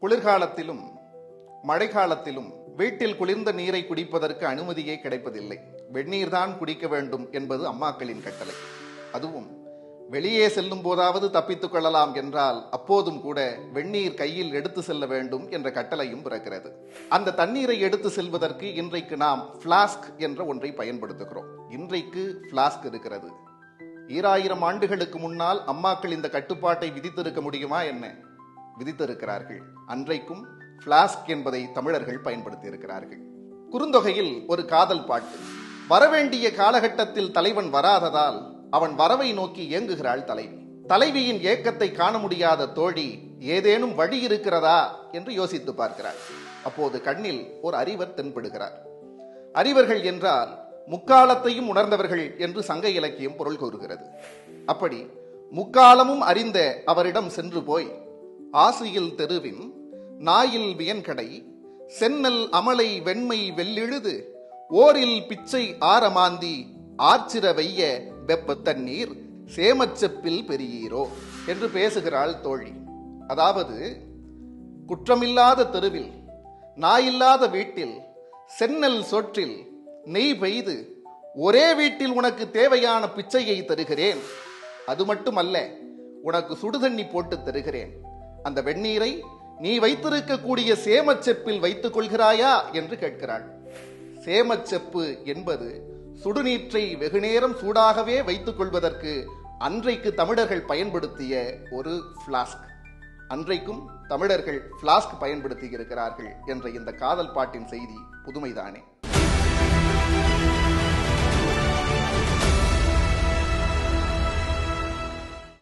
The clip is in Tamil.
குளிர்காலத்திலும் மழைக்காலத்திலும் வீட்டில் குளிர்ந்த நீரை குடிப்பதற்கு அனுமதியே கிடைப்பதில்லை. வெந்நீர் தான் குடிக்க வேண்டும் என்பது அம்மாக்களின் கட்டளை. அதுவும் வெளியே செல்லும் போதாவது தப்பித்துக் கொள்ளலாம் என்றால் அப்போதும் கூட வெந்நீர் கையில் எடுத்து செல்ல வேண்டும் என்ற கட்டளையும் பிறக்கிறது. அந்த தண்ணீரை எடுத்து செல்வதற்கு இன்றைக்கு நாம் பிளாஸ்க் என்ற ஒன்றை பயன்படுத்துகிறோம். இன்றைக்கு பிளாஸ்க் இருக்கிறது. ஈராயிரம் ஆண்டுகளுக்கு முன்னால் அம்மாக்கள் இந்த கட்டுப்பாட்டை விதித்திருக்க முடியுமா என்ன? விதித்திருக்கிறார்கள். அன்றைக்கும் பிளாஸ்க் என்பதை தமிழர்கள் பயன்படுத்தி இருக்கிறார்கள் குறுந்தொகையில் ஒரு காதல் பாட்டு. வரவேண்டிய காலகட்டத்தில் தலைவன் வராததால் அவன் வரவை நோக்கி இயங்குகிறாள் தலைவி தலைவியின் ஏக்கத்தை காண முடியாத தோழி ஏதேனும் வழி இருக்கிறதா? என்று யோசித்து பார்க்கிறார் அப்போது கண்ணில் ஒரு அறிவர் தென்படுகிறார். அறிவர்கள் என்றால் முக்காலத்தையும் உணர்ந்தவர்கள் என்று சங்க இலக்கியம் பொருள் கூறுகிறது. அப்படி முக்காலமும் அறிந்த அவரிடம் சென்று போய் ஆசியில் தெருவின் நாயில் வியன்கடை சென்னல் அமலை வெண்மை வெள்ளிழுது ஓரில் பிச்சை ஆரமாந்தி ஆர்ச்சிர வெய்ய வெப்ப தண்ணீர் சேமச்செப்பில் பெரியீரோ என்று பேசுகிறாள் தோழி. அதாவது குற்றமில்லாத தெருவில் நாயில்லாத வீட்டில் சென்னல் சொற்றில் நெய் பெய்து ஒரே வீட்டில் உனக்கு தேவையான பிச்சையை தருகிறேன். அது மட்டுமல்ல உனக்கு சுடுதண்ணி போட்டு தருகிறேன். அந்த வெந்நீரை நீ வைத்திருக்கக்கூடிய சேமச்செப்பில் வைத்துக் கொள்கிறாயா என்று கேட்கிறாள். சேமச்செப்பு என்பது சுடுநீற்றை வெகுநேரம் சூடாகவே வைத்துக் கொள்வதற்கு அன்றைக்கு தமிழர்கள் பயன்படுத்திய ஒரு பிளாஸ்க் அன்றைக்கும் தமிழர்கள் பிளாஸ்க் பயன்படுத்தி இருக்கிறார்கள் என்ற இந்த காதல் பாட்டின் செய்தி புதுமைதானே.